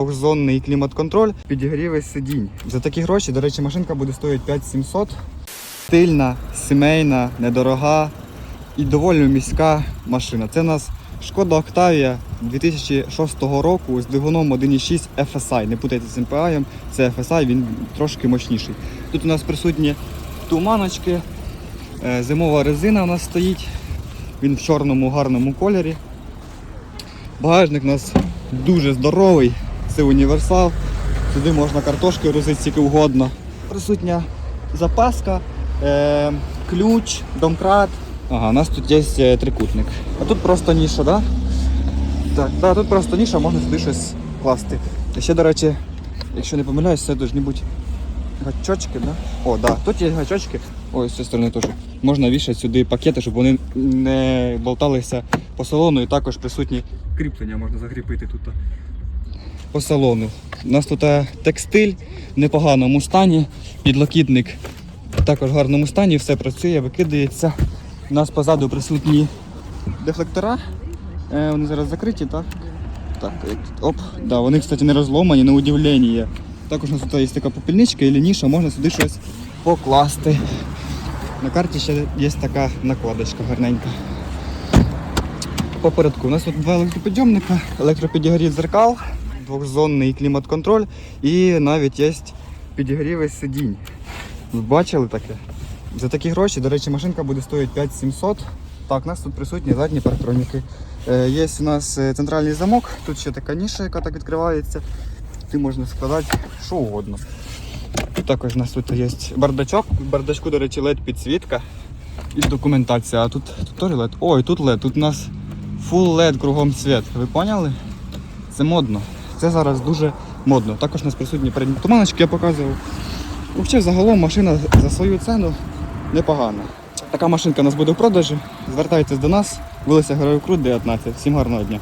Двохзонний клімат-контроль, підігріви сидінь. За такі гроші, до речі, машинка буде стоїти 5700. Стильна, сімейна, недорога і доволі міська машина. Це у нас Шкода Octavia 2006 року з двигуном 1.6 FSI. Не путайте з MPI, це FSI, він трошки мощніший. Тут у нас присутні туманочки, е, зимова резина у нас стоїть. Він в чорному гарному кольорі. Багажник у нас дуже здоровий, це універсал. Сюди можна картошки грузити скільки угодно. Присутня запаска, е, ключ, домкрат. Ага, у нас тут є е, трикутник. А тут просто ніша, да? Так, да, тут просто ніша, можна сюди щось класти. І ще, до речі, якщо не помиляюсь, це повинні бути гачочки, да? О, да, тут є гачочки. Ой, з цієї сторони теж. Можна вішати сюди пакети, щоб вони не болталися по салону і також присутні кріплення можна закріпити тут. По салону. У нас тут е, текстиль в непоганому стані, підлокітник також в гарному стані, все працює, викидається. У нас позаду присутні дефлектора. Е, вони зараз закриті, так? Так, оп. Да, вони, кстати, не розломані, на удивлення. Також у нас тут є така попільничка і ніша, можна сюди щось покласти. На карті ще є така накладочка гарненька. Попередку у нас тут два електропідйомника, електропідігрів дзеркал, двохзонний клімат-контроль і навіть є підігріви сидінь. Ви бачили таке? За такі гроші, до речі, машинка буде стоїти 5700. Так, у нас тут присутні задні парктроніки. Е, є у нас е, центральний замок, тут ще така ніша, яка так відкривається. Ти можна складати що угодно. І також у нас тут є бардачок. Бардачку, до речі, LED підсвітка і документація. А тут, тут теж LED. Ой, тут LED. Тут у нас full LED кругом світ. Ви поняли? Це модно. Це зараз дуже модно. Також у нас присутні передні туманочки, я показував. Взагалі, загалом машина за свою ціну непогана. Така машинка у нас буде в продажі. Звертайтесь до нас, вулиця Героїв Крут, 19. Всім гарного дня.